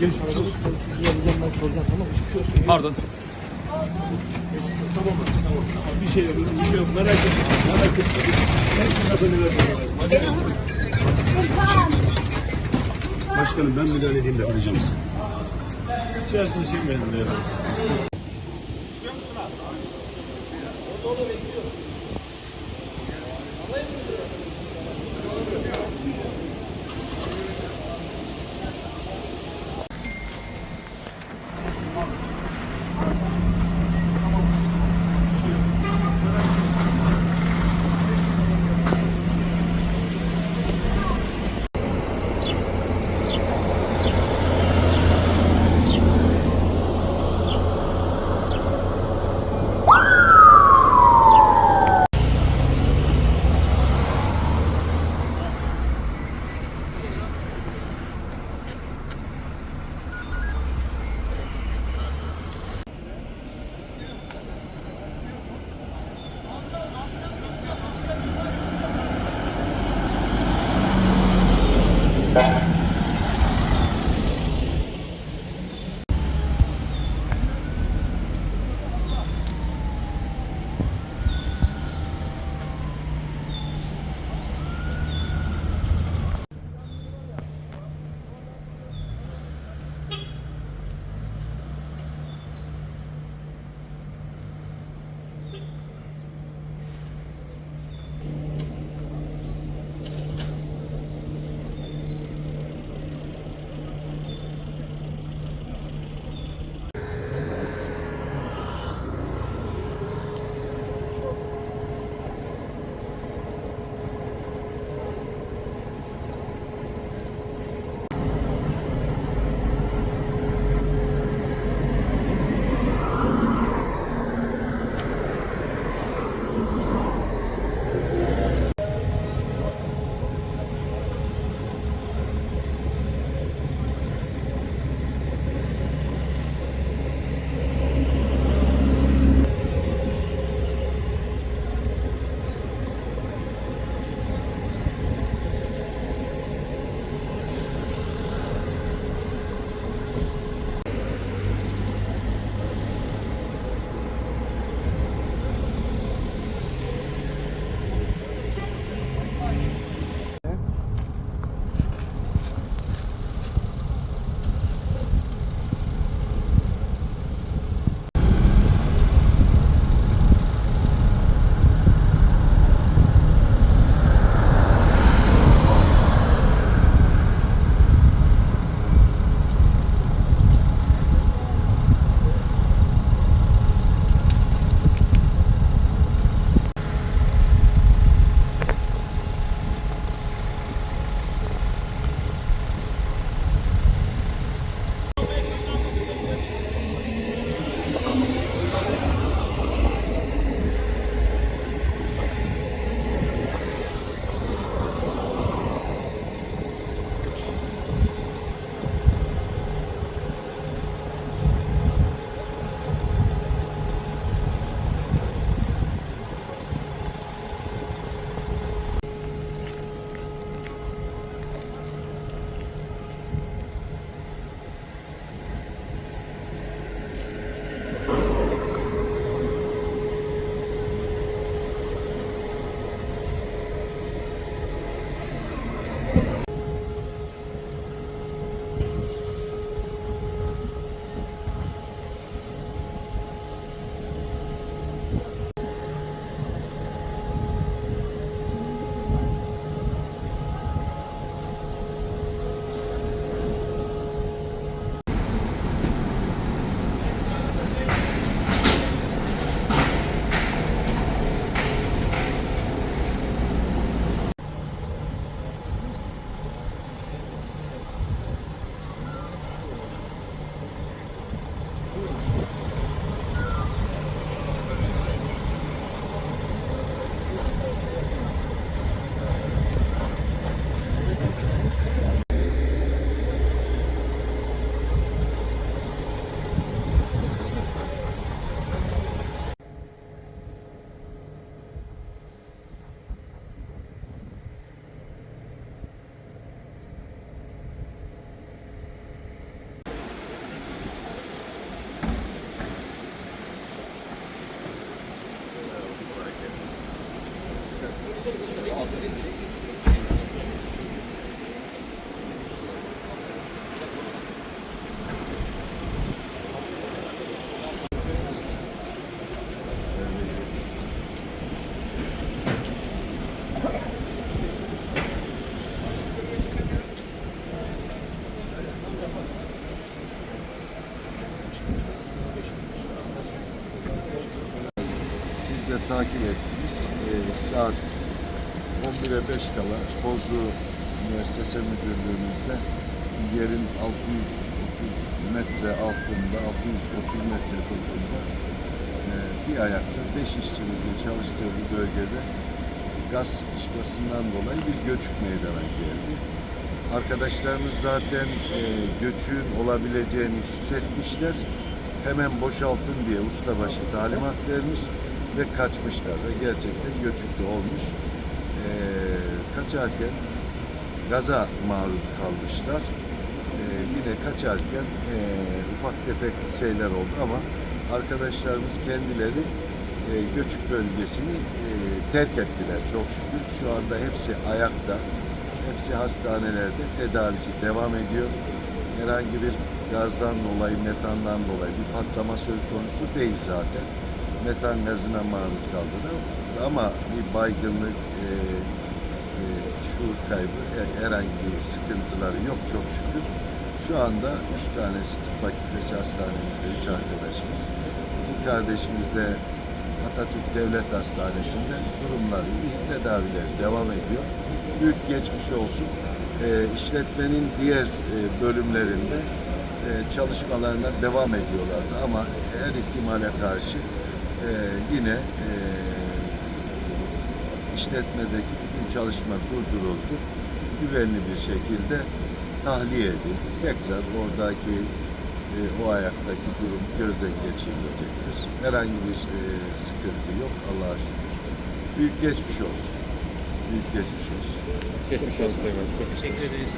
Geçmiş. Pardon. Tamam mı? Tamam. Bir şey yok, bir şey yok. Merak etme. Merak etme. Hepsine dönüver. Başkanım ben müdahale edeyim de arayacağım sizi. İçerisini çekmeyelim de. Biliyor musun bekliyor. Takip ettiniz. Ee, saat 11'e 5 kala Bozlu Müessese Müdürlüğümüzde yerin 630 metre altında, 630 metre altında e, bir ayakta 5 işçimizin çalıştığı bir bölgede gaz sıkışmasından dolayı bir göçük meydana geldi. Arkadaşlarımız zaten e, göçün olabileceğini hissetmişler. Hemen boşaltın diye ustabaşı talimat vermiş ve kaçmışlar ve gerçekten göçük de olmuş. E, kaçarken gaza maruz kalmışlar. E, yine kaçarken e, ufak tefek şeyler oldu ama arkadaşlarımız kendileri e, göçük bölgesini e, terk ettiler çok şükür. Şu anda hepsi ayakta. Hepsi hastanelerde tedavisi devam ediyor. Herhangi bir gazdan dolayı, metandan dolayı bir patlama söz konusu değil zaten. Metan gazına maruz kaldılar. Ama bir baygınlık, e, e, şuur kaybı, e- herhangi bir sıkıntıları yok çok şükür. Şu anda üç tanesi tıp fakültesi hastanemizde üç arkadaşımız. Bir kardeşimiz de Atatürk Devlet Hastanesi'nde durumları iyi, tedavileri devam ediyor. Büyük geçmiş olsun. E, işletmenin diğer e, bölümlerinde e, çalışmalarına devam ediyorlardı ama her ihtimale karşı e, yine e, işletmedeki bütün çalışma durduruldu. Güvenli bir şekilde tahliye edildi. Tekrar oradaki e, o ayaktaki durum gözden geçirilecektir. Herhangi bir e, sıkıntı yok Allah'a şükür. Büyük geçmiş olsun. Büyük geçmiş olsun. Geçmiş olsun. Çok teşekkür ederiz.